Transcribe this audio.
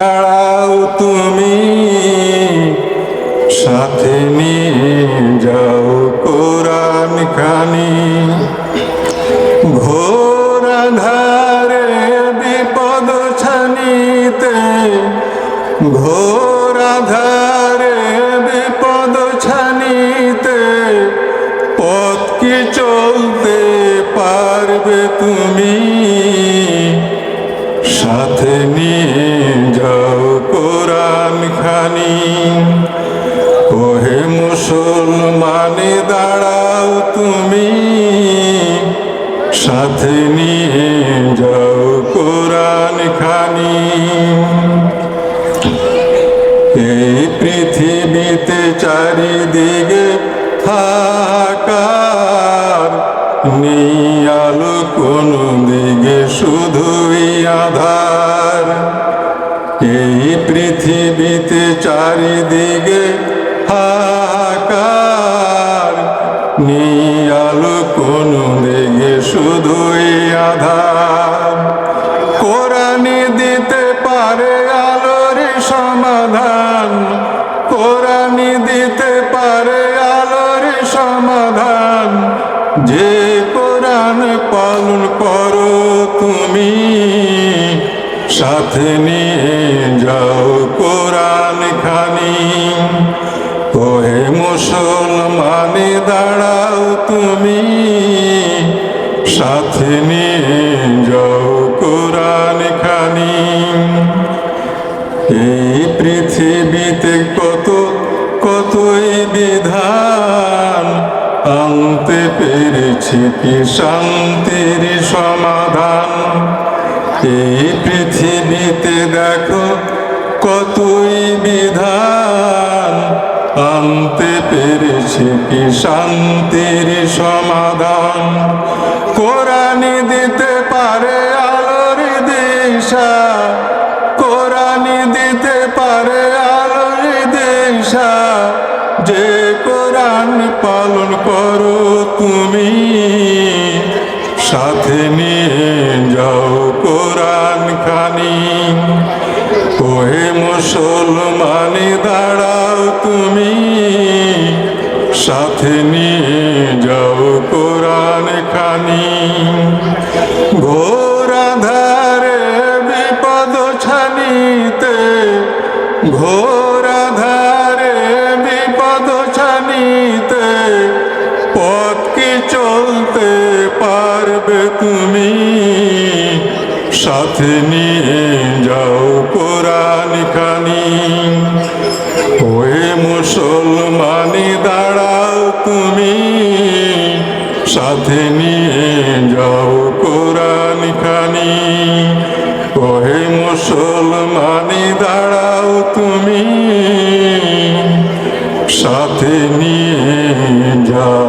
দাঁড়াও তুমি সাথে নিয়ে যাও কোরআন খানি। ঘোর ধারে বিপদ ছানিতে, ঘোর ধারে বিপদ ছানিতে, পথ কি চলতে পারবে তুমি? সাথে মুসলমানে দাঁড়াও তুমি। সাথে নিয়ে যাও কোরআন খানি এই পৃথিবীতে চারিদিকে হাহাকার। নেই আলো কোনো দিকে, শুধুই আধার। এই পৃথিবীতে চারিদিকে হাহাকার নেই আলো কোনো দিকে শুধুই আধার। কোরআনে দিতে পারে আলোর সমাধান, কোরআনে দিতে পারে আলোর সমাধান। যে কোরআন পালন করো তুমি, সাথে নিয়ে যাও কোরআন খানি ওহে মুসলমানে দাঁড়াও তুমি। সাথে নিয়ে যাও কোরআন খানি এই পৃথিবীতে কত, কতই বিধান। আনতে পেরেছি কি শান্তির সমাধান। এই পৃথিবীতে দেখো, কতই বিধান। আনতে পেরেছি, কি শান্তির সমাধান? কোরআনি দিতে পারে আলোর দিশা কোরআনি দিতে পারে আলোর দিশা। যে কোরআন পালন করো তুমি, সাথে নিয়ে যাও কোরআন খানি কোহে মুসলমানে ধারে বিপদ ছানিতে বিপদ ছানিতে, পথ কি চলতে পারবে তুমি? যাও মুসলমানি, দাঁড়াও তুমি। সাথে নিয়ে যাও কোরআন খানি। ওহে মুসলমানি দাঁড়াও তুমি। সাথে নিয়ে যাও।